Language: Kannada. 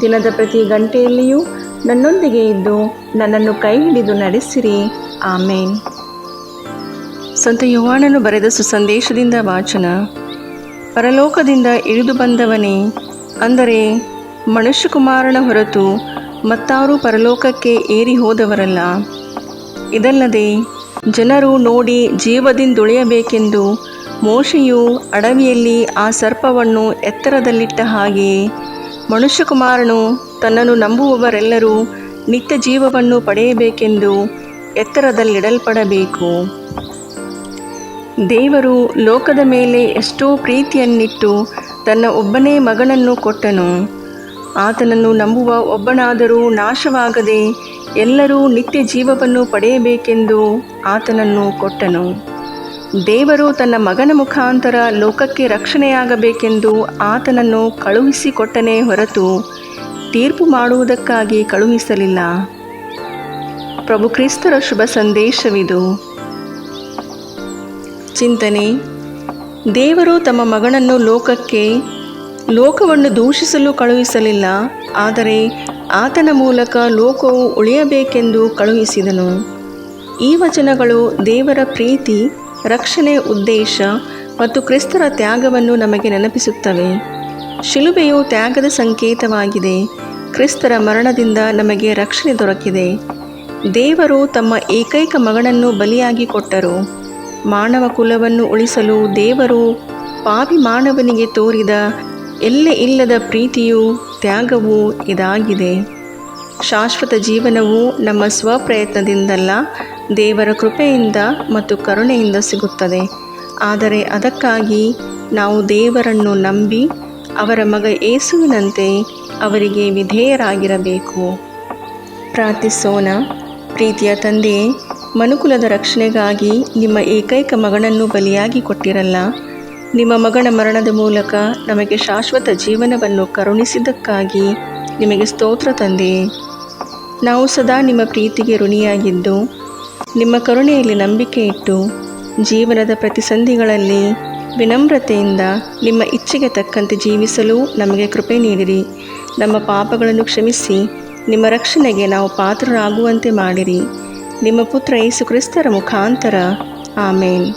ದಿನದ ಪ್ರತಿ ಗಂಟೆಯಲ್ಲಿಯೂ ನನ್ನೊಂದಿಗೆ ಇದ್ದು ನನ್ನನ್ನು ಕೈ ಹಿಡಿದು ನಡೆಸಿರಿ. ಆಮೇನ್. ಸಂತ ಯುವಾಣನು ಬರೆದ ಸುಸಂದೇಶದಿಂದ ವಾಚನ, ಪರಲೋಕದಿಂದ ಇಳಿದು ಬಂದವನೇ, ಅಂದರೆ ಮನುಷ್ಯಕುಮಾರನ ಹೊರತು ಮತ್ತಾರೂ ಪರಲೋಕಕ್ಕೆ ಏರಿ ಹೋದವರಲ್ಲ. ಇದಲ್ಲದೆ ಜನರು ನೋಡಿ ಜೀವದಿಂದುಳಿಯಬೇಕೆಂದು ಮೋಶೆಯು ಅಡವಿಯಲ್ಲಿ ಆ ಸರ್ಪವನ್ನು ಎತ್ತರದಲ್ಲಿಟ್ಟ ಹಾಗೆಯೇ ಮನುಷ್ಯಕುಮಾರನು ತನ್ನನ್ನು ನಂಬುವವರೆಲ್ಲರೂ ನಿತ್ಯ ಜೀವವನ್ನು ಪಡೆಯಬೇಕೆಂದು ಎತ್ತರದಲ್ಲಿಡಲ್ಪಡಬೇಕು. ದೇವರು ಲೋಕದ ಮೇಲೆ ಎಷ್ಟೋ ಪ್ರೀತಿಯನ್ನಿಟ್ಟು ತನ್ನ ಒಬ್ಬನೇ ಮಗನನ್ನು ಕೊಟ್ಟನು. ಆತನನ್ನು ನಂಬುವ ಒಬ್ಬನಾದರೂ ನಾಶವಾಗದೆ ಎಲ್ಲರೂ ನಿತ್ಯ ಜೀವವನ್ನು ಪಡೆಯಬೇಕೆಂದು ಆತನನ್ನು ಕೊಟ್ಟನು. ದೇವರು ತನ್ನ ಮಗನ ಮುಖಾಂತರ ಲೋಕಕ್ಕೆ ರಕ್ಷಣೆಯಾಗಬೇಕೆಂದು ಆತನನ್ನು ಕಳುಹಿಸಿಕೊಟ್ಟನೇ ಹೊರತು ತೀರ್ಪು ಮಾಡುವುದಕ್ಕಾಗಿ ಕಳುಹಿಸಲಿಲ್ಲ. ಪ್ರಭು ಕ್ರಿಸ್ತರ ಶುಭ ಸಂದೇಶವಿದು. ಚಿಂತನೆ, ದೇವರು ತಮ್ಮ ಮಗನನ್ನು ಲೋಕಕ್ಕೆ, ಲೋಕವನ್ನು ದೂಷಿಸಲು ಕಳುಹಿಸಲಿಲ್ಲ, ಆದರೆ ಆತನ ಮೂಲಕ ಲೋಕವು ಉಳಿಯಬೇಕೆಂದು ಕಳುಹಿಸಿದನು. ಈ ವಚನಗಳು ದೇವರ ಪ್ರೀತಿ ರಕ್ಷಣೆ ಉದ್ದೇಶ ಮತ್ತು ಕ್ರಿಸ್ತರ ತ್ಯಾಗವನ್ನು ನಮಗೆ ನೆನಪಿಸುತ್ತವೆ. ಶಿಲುಬೆಯು ತ್ಯಾಗದ ಸಂಕೇತವಾಗಿದೆ. ಕ್ರಿಸ್ತರ ಮರಣದಿಂದ ನಮಗೆ ರಕ್ಷಣೆ ದೊರಕಿದೆ. ದೇವರು ತಮ್ಮ ಏಕೈಕ ಮಗನನ್ನು ಬಲಿಯಾಗಿ ಕೊಟ್ಟರು. ಮಾನವ ಕುಲವನ್ನು ಉಳಿಸಲು ದೇವರು ಪಾಪಿ ಮಾನವನಿಗೆ ತೋರಿದ ಎಲ್ಲೆ ಇಲ್ಲದ ಪ್ರೀತಿಯು ತ್ಯಾಗವು ಇದಾಗಿದೆ. ಶಾಶ್ವತ ಜೀವನವು ನಮ್ಮ ಸ್ವಪ್ರಯತ್ನದಿಂದಲ್ಲ ದೇವರ ಕೃಪೆಯಿಂದ ಮತ್ತು ಕರುಣೆಯಿಂದ ಸಿಗುತ್ತದೆ. ಆದರೆ ಅದಕ್ಕಾಗಿ ನಾವು ದೇವರನ್ನು ನಂಬಿ ಅವರ ಮಗ ಏಸುವಿನಂತೆ ಅವರಿಗೆ ವಿಧೇಯರಾಗಿರಬೇಕು. ಪ್ರಾರ್ಥಿಸೋಣ. ಪ್ರೀತಿಯ ತಂದೆಯೇ, ಮನುಕುಲದ ರಕ್ಷಣೆಗಾಗಿ ನಿಮ್ಮ ಏಕೈಕ ಮಗನನ್ನು ಬಲಿಯಾಗಿ ಕೊಟ್ಟಿರಲ್ಲ. ನಿಮ್ಮ ಮಗನ ಮರಣದ ಮೂಲಕ ನಮಗೆ ಶಾಶ್ವತ ಜೀವನವನ್ನು ಕರುಣಿಸಿದ್ದಕ್ಕಾಗಿ ನಿಮಗೆ ಸ್ತೋತ್ರ ತಂದೆಯೇ. ನಾವು ಸದಾ ನಿಮ್ಮ ಪ್ರೀತಿಗೆ ಋಣಿಯಾಗಿದ್ದು ನಿಮ್ಮ ಕರುಣೆಯಲ್ಲಿ ನಂಬಿಕೆ ಇಟ್ಟು ಜೀವನದ ಪ್ರತಿ ಸಂಧಿಗಳಲ್ಲಿ ವಿನಮ್ರತೆಯಿಂದ ನಿಮ್ಮ ಇಚ್ಛೆಗೆ ತಕ್ಕಂತೆ ಜೀವಿಸಲು ನಮಗೆ ಕೃಪೆ ನೀಡಿರಿ. ನಮ್ಮ ಪಾಪಗಳನ್ನು ಕ್ಷಮಿಸಿ, ನಿಮ್ಮ ರಕ್ಷಣೆಗೆ ನಾವು ಪಾತ್ರರಾಗುವಂತೆ ಮಾಡಿರಿ. ನಿಮ್ಮ ಪುತ್ರ ಯೇಸು ಕ್ರಿಸ್ತರ ಮುಖಾಂತರ. ಆಮೇನ್.